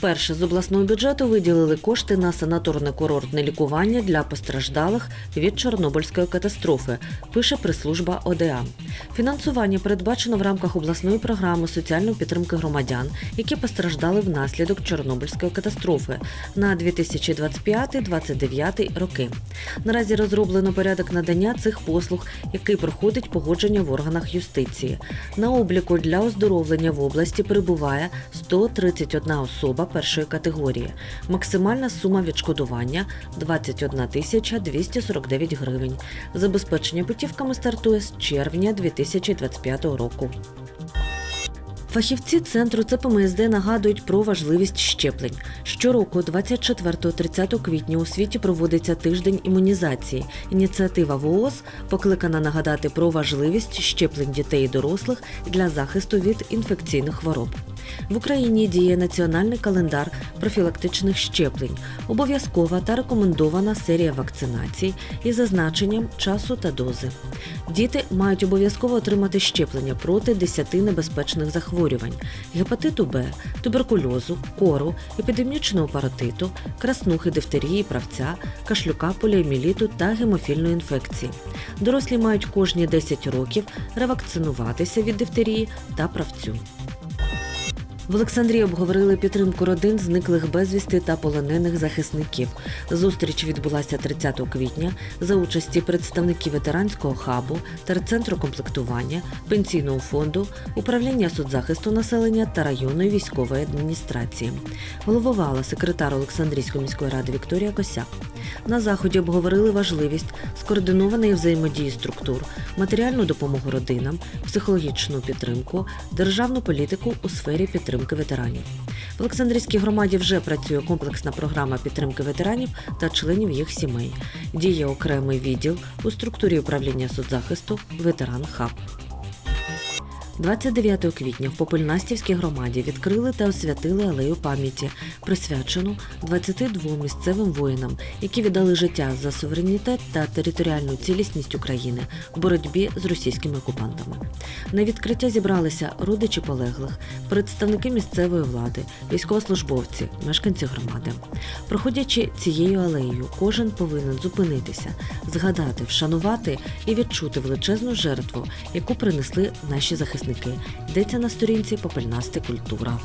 Вперше з обласного бюджету виділили кошти на санаторно-курортне лікування для постраждалих від Чорнобильської катастрофи, пише прес-служба ОДА. Фінансування передбачено в рамках обласної програми соціальної підтримки громадян, які постраждали внаслідок Чорнобильської катастрофи на 2025-2029 роки. Наразі розроблено порядок надання цих послуг, який проходить погодження в органах юстиції. На обліку для оздоровлення в області перебуває 131 особа першої категорії. Максимальна сума відшкодування 21 тисяча 249 гривень. Забезпечення путівками стартує з червня 2025 року. Фахівці центру ЦПМСД нагадують про важливість щеплень. Щороку, 24-30 квітня, у світі проводиться тиждень імунізації. Ініціатива ВООЗ покликана нагадати про важливість щеплень дітей і дорослих для захисту від інфекційних хвороб. В Україні діє національний календар профілактичних щеплень, обов'язкова та рекомендована серія вакцинацій із зазначенням часу та дози. Діти мають обов'язково отримати щеплення проти 10 небезпечних захворювань: гепатиту Б, туберкульозу, кору, епідемічного паротиту, краснухи, дифтерії, правця, кашлюка, поліоміліту та гемофільної інфекції. Дорослі мають кожні 10 років ревакцинуватися від дифтерії та правцю. В Олександрії обговорили підтримку родин зниклих безвісти та полонених захисників. Зустріч відбулася 30 квітня за участі представників ветеранського хабу, терцентру комплектування, пенсійного фонду, управління соцзахисту населення та районної військової адміністрації. Головувала секретар Олександрійської міської ради Вікторія Косяк. На заході обговорили важливість скоординованої взаємодії структур, матеріальну допомогу родинам, психологічну підтримку, державну політику у сфері підтримки ветеранів. В Олександрійській громаді вже працює комплексна програма підтримки ветеранів та членів їх сімей. Діє окремий відділ у структурі управління соцзахисту Ветеран Хаб. 29 квітня в Попельнастівській громаді відкрили та освятили алею пам'яті, присвячену 22 місцевим воїнам, які віддали життя за суверенітет та територіальну цілісність України в боротьбі з російськими окупантами. На відкриття зібралися родичі полеглих, представники місцевої влади, військовослужбовці, мешканці громади. Проходячи цією алеєю, кожен повинен зупинитися, згадати, вшанувати і відчути величезну жертву, яку принесли наші захисники. Йдеться на сторінці Попельнасти культура.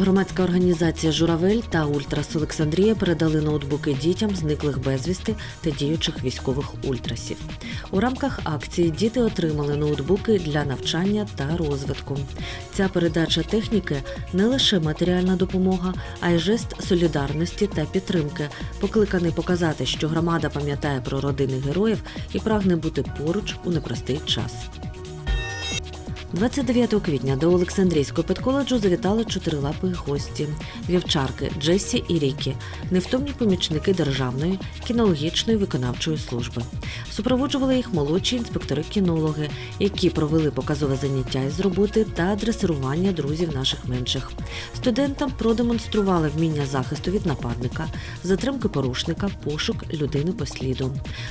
Громадська організація Журавель та Ультрас Олександрія передали ноутбуки дітям зниклих безвісти та діючих військових ультрасів. У рамках акції діти отримали ноутбуки для навчання та розвитку. Ця передача техніки не лише матеріальна допомога, а й жест солідарності та підтримки, покликаний показати, що громада пам'ятає про родини героїв і прагне бути поруч у непростий час. 29 квітня до Олександрійського педколеджу завітали чотирилапі гості вівчарки Джесі і Рікі, невтомні помічники державної кінологічної виконавчої служби. Супроводжували їх молодші інспектори-кінологи, які провели показове заняття із роботи та дресирування друзів наших менших. Студентам продемонстрували вміння захисту від нападника, затримки порушника, пошук людини по сліду.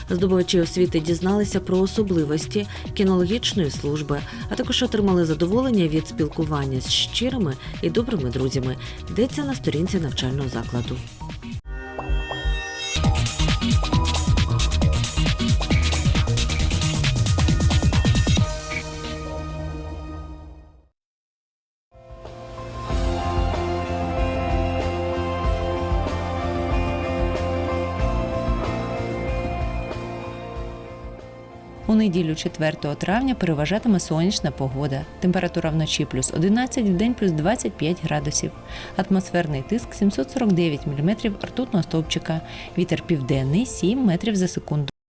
Здобувачі освіти дізналися про особливості кінологічної служби, а також отримали задоволення від спілкування з щирими і добрими друзями. Йдеться на сторінці навчального закладу. У неділю 4 травня переважатиме сонячна погода. Температура вночі плюс 11, в день плюс 25 градусів. Атмосферний тиск 749 мм ртутного стовпчика. Вітер південний 7 метрів за секунду.